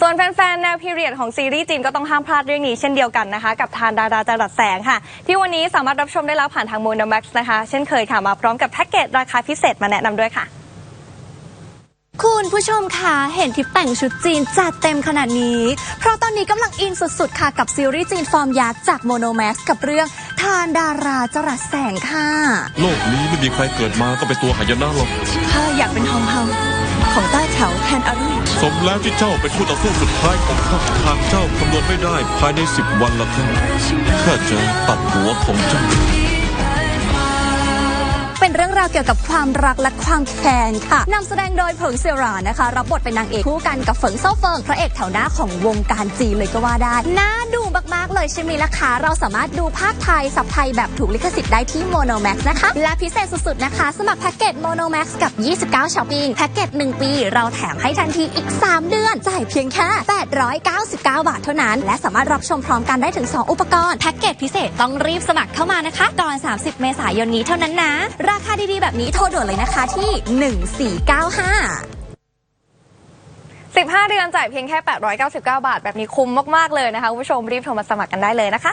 ส่วนแฟนๆ แนวพีเรียดของซีรีส์จีนก็ต้องห้ามพลาดเรื่องนี้เช่นเดียวกันนะคะกับทานดาราจรัสแสงค่ะ ที่วันนี้สามารถรับชมได้แล้วผ่านทางโมโนแม็กซ์นะคะ เช่นเคยค่ะมาพร้อมกับแพ็กเกจราคาพิเศษมาแนะนำด้วยค่ะคุณผู้ชมคะเห็นทิปแต่งชุดจีนจัดเต็มขนาดนี้ เพราะตอนนี้กำลังอินสุดๆ ค่ะ กับซีรีส์จีนฟอร์มยักษ์จากโมโนแม็กกับเรื่องทานดาราจรัสแสงค่ะ โลกนี้ไม่มีใครเกิดมาก็เป็นตัวหายนะหรอกข้าอยากเป็นทองคำของต้า เฉาแทนอรุณสมแล้วที่เจ้าเป็นผู้ต่อสู้สุดท้ายของข้าทางเจ้าคำนวณไม่ได้ภายในสิบวันละครับข้าจะตัดหัวของเจ้า เป็นเรื่องราวเกี่ยวกับความรักและความแค้นค่ะนำแสดงโดยเผิงเซียรานะคะ รับบทเป็นนางเอกคู่กันกับเฟิงเซาเฟิงพระเอกแถวหน้าของวงการจีนเลยก็ว่าได้น่าดู มาก ๆ เลยใช่ไหมล่ะคะ เราสามารถดูภาคไทยสับไทยแบบถูกลิขสิทธิ์ได้ที่ Mono Max นะคะ และพิเศษสุด ๆ นะคะ สมัครแพ็กเกจ Mono Max กับ 29 Shopping แพ็กเกจ 1 ปี เราแถมให้ทันทีอีก 3 เดือน จ่ายเพียงแค่899 บาทเท่านั้น และสามารถรับชมพร้อมกันได้ถึง 2 อุปกรณ์ แพ็กเกจพิเศษต้องรีบสมัครเข้ามานะคะก่อน 30 เมษายนนี้เท่านั้นนะ ราคาดีๆ แบบนี้โทรด่วนเลยนะคะที่ 1495 15 เดือนจ่ายเพียงแค่ 899 บาท แบบนี้คุ้มมาก ๆ เลยนะคะคุณผู้ชมรีบโทรมาสมัครกันได้เลยนะคะ